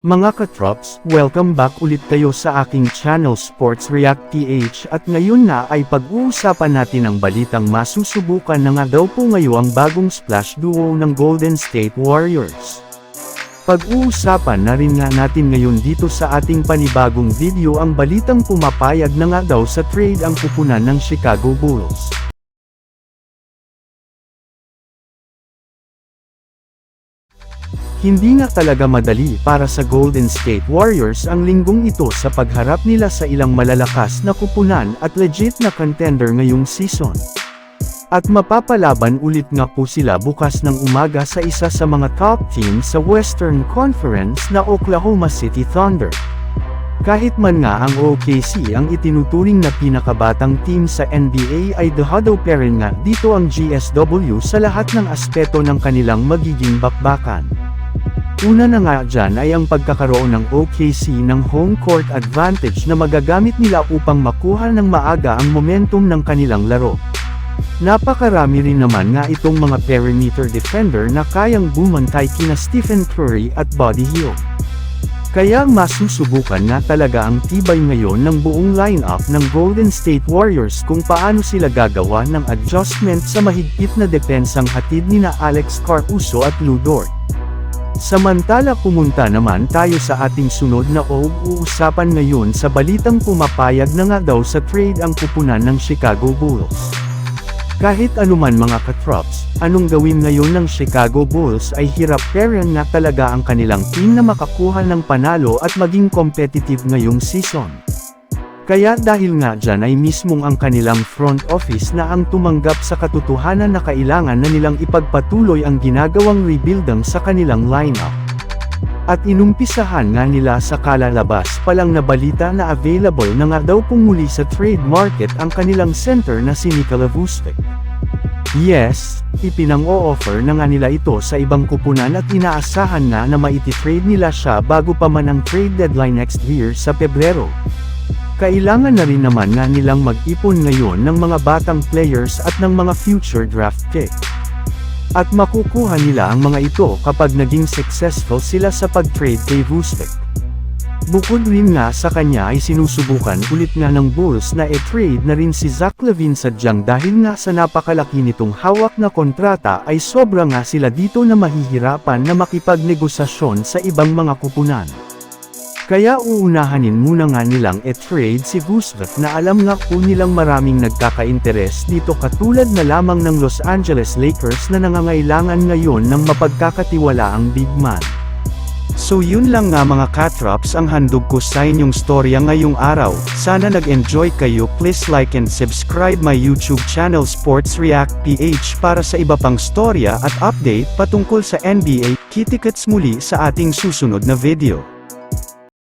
Mga katrops, welcome back ulit kayo sa aking channel Sports React PH at ngayon na ay pag-uusapan natin ang balitang masusubukan na nga daw po ngayon ang bagong splash duo ng Golden State Warriors. Pag-uusapan na rin nga natin ngayon dito sa ating panibagong video ang balitang pumapayag na nga daw sa trade ang kupunan ng Chicago Bulls. Hindi nga talaga madali para sa Golden State Warriors ang linggong ito sa pagharap nila sa ilang malalakas na kupunan at legit na contender ngayong season. At mapapalaban ulit nga po sila bukas ng umaga sa isa sa mga top team sa Western Conference na Oklahoma City Thunder. Kahit man nga ang OKC ang itinuturing na pinakabatang team sa NBA ay dahado pa rin nga dito ang GSW sa lahat ng aspeto ng kanilang magiging bakbakan. Una na nga dyan ay ang pagkakaroon ng OKC ng home court advantage na magagamit nila upang makuha ng maaga ang momentum ng kanilang laro. Napakarami rin naman nga itong mga perimeter defender na kayang bumantay kina Stephen Curry at Buddy Hield. Kaya masusubukan nga talaga ang tibay ngayon ng buong lineup ng Golden State Warriors kung paano sila gagawa ng adjustment sa mahigpit na depensang hatid ni na Alex Caruso at Lou Dort. Samantala pumunta naman tayo sa ating sunod na uusapan ngayon sa balitang pumapayag na nga daw sa trade ang kupunan ng Chicago Bulls. Kahit anuman mga katrops, anong gawin ngayon ng Chicago Bulls ay hirap pero nga talaga ang kanilang team na makakuha ng panalo at maging competitive ngayong season. Kaya dahil nga dyan ay mismong ang kanilang front office na ang tumanggap sa katotohanan na kailangan na nilang ipagpatuloy ang ginagawang rebuildang sa kanilang lineup. At inumpisahan nga nila sa kalalabas palang na balita na available na nga daw pumuli sa trade market ang kanilang center na si Nikola Vucevic. Yes, ipinang-o-offer na nga nila ito sa ibang kupunan at inaasahan na na maiti-trade nila siya bago pa man ang trade deadline next year sa Pebrero. Kailangan na rin naman nga nilang mag-ipon ngayon ng mga batang players at ng mga future draft pick. At makukuha nila ang mga ito kapag naging successful sila sa pag-trade kay Vucevic. Bukod rin nga sa kanya ay sinusubukan ulit nga ng Bulls na e-trade na rin si Zach Levine sadyang dahil nga sa napakalaki nitong hawak na kontrata ay sobra nga sila dito na mahihirapan na makipagnegosasyon sa ibang mga kupunan. Kaya uunahanin muna nga nilang e-trade si Vucevic na alam nga po nilang maraming nagkaka-interes dito katulad na lamang ng Los Angeles Lakers na nangangailangan ngayon ng mapagkakatiwalaang big man. So yun lang nga mga katrops ang handog ko sa inyong storya ngayong araw, sana nag-enjoy kayo please like and subscribe my YouTube channel Sports React PH para sa iba pang storya at update patungkol sa NBA, kitikets muli sa ating susunod na video.